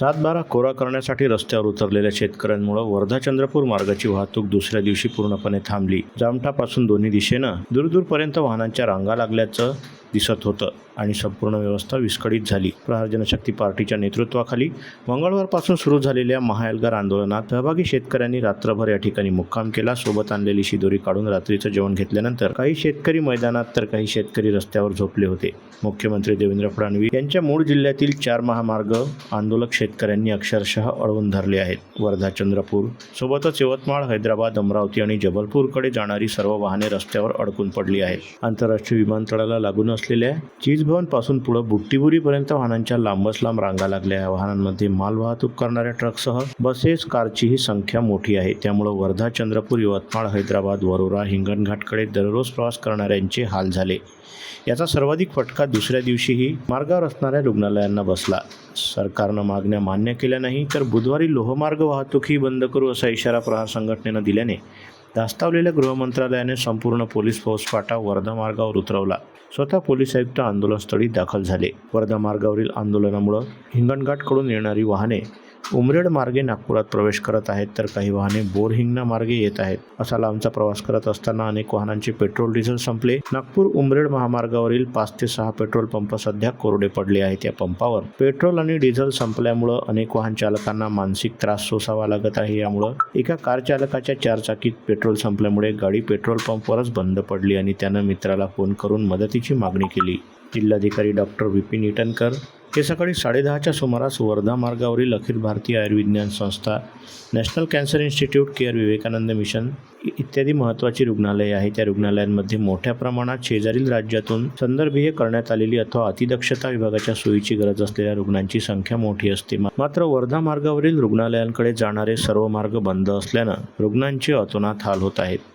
सातबारा कोरा करण्यासाठी रस्त्यावर उतरलेल्या शेतकऱ्यांमुळे वर्धा चंद्रपूर मार्गाची वाहतूक दुसऱ्या दिवशी पूर्णपणे थांबली. जामठापासून दोन्ही दिशेनं दूरदूरपर्यंत वाहनांच्या रांगा लागल्याचं दिसत होतं आणि संपूर्ण व्यवस्था विस्कळीत झाली. प्रहार जनशक्ती पार्टीच्या नेतृत्वाखाली मंगळवारपासून सुरू झालेल्या महाएल्गार आंदोलनात सहभागी शेतकऱ्यांनी रात्रभर या ठिकाणी मुक्काम केला. सोबत आणलेली शिदोरी काढून रात्रीचं जेवण घेतल्यानंतर काही शेतकरी मैदानात तर काही शेतकरी रस्त्यावर झोपले होते. मुख्यमंत्री देवेंद्र फडणवीस यांच्या मूळ जिल्ह्यातील चार महामार्ग आंदोलक शेतकऱ्यांनी अक्षरशः अडवून धरले आहेत. वर्धा चंद्रपूर सोबतच यवतमाळ हैदराबाद अमरावती आणि जबलपूरकडे जाणारी सर्व वाहने रस्त्यावर अडकून पडली आहेत. आंतरराष्ट्रीय विमानतळाला लागून असलेल्या चीजभवनपासून पुढे बुट्टीबुरीपर्यंत वाहनांच्या लांबच लांब रांगा लागल्या. या वाहनांमध्ये माल वाहतूक करणाऱ्या ट्रकसह बसेस कारचीही संख्या मोठी आहे. त्यामुळे वर्धा चंद्रपूर यवतमाळ हैदराबाद वरोरा हिंगणघाटकडे दररोज प्रवास करणाऱ्यांचे हाल झाले. याचा सर्वाधिक फटका दुसऱ्या दिवशीही मार्गावर असणाऱ्या रुग्णालयांना बसला. सरकारनं मागण्या मान्य केल्या नाही तर बुधवारी लोहमार्ग वाहतूकही बंद करू असा इशारा प्रहार संघटनेनं दिल्याने धास्तावलेल्या गृहमंत्रालयाने संपूर्ण पोलीस फौजफाटा वर्धा मार्गावर उतरवला. स्वतः पोलीस आयुक्त आंदोलनस्थळी दाखल झाले. वर्धा मार्गावरील आंदोलनामुळं हिंगणघाटकडून येणारी वाहने उमरेड मार्गे नागपुरात प्रवेश करत आहेत तर काही वाहने बोरहिंगणा मार्गे येत आहेत असा लांबचा प्रवास करत असताना अनेक वाहनांचे पेट्रोल डिझेल संपले. नागपूर उमरेड महामार्गावरील पाच ते सहा पेट्रोल पंप सध्या कोरडे पडले आहेत. या पंपावर पेट्रोल आणि डिझेल संपल्यामुळं अनेक वाहन चालकांना मानसिक त्रास सोसावा लागत आहे. यामुळं एका कार चालकाच्या चारचाकीत पेट्रोल संपल्यामुळे गाडी पेट्रोल पंपवरच बंद पडली आणि त्यानं मित्राला फोन करून मदतीची मागणी केली. जिल्हाधिकारी डॉक्टर विपिन इटनकर हे सकाळी साडेदहाच्या सुमारास वर्धा मार्गावरील Akhil Bharatiya Ayurvigyan Sanstha national cancer institute care Vivekananda mission इत्यादी महत्त्वाची रुग्णालये आहेत. त्या रुग्णालयांमध्ये मोठ्या प्रमाणात शेजारील राज्यातून संदर्भीय करण्यात आलेली अथवा अतिदक्षता विभागाच्या सोयीची गरज असलेल्या रुग्णांची संख्या मोठी असते. मात्र वर्धा मार्गावरील रुग्णालयांकडे जाणारे सर्व मार्ग बंद असल्यानं रुग्णांचे अतोनात हाल होत आहेत.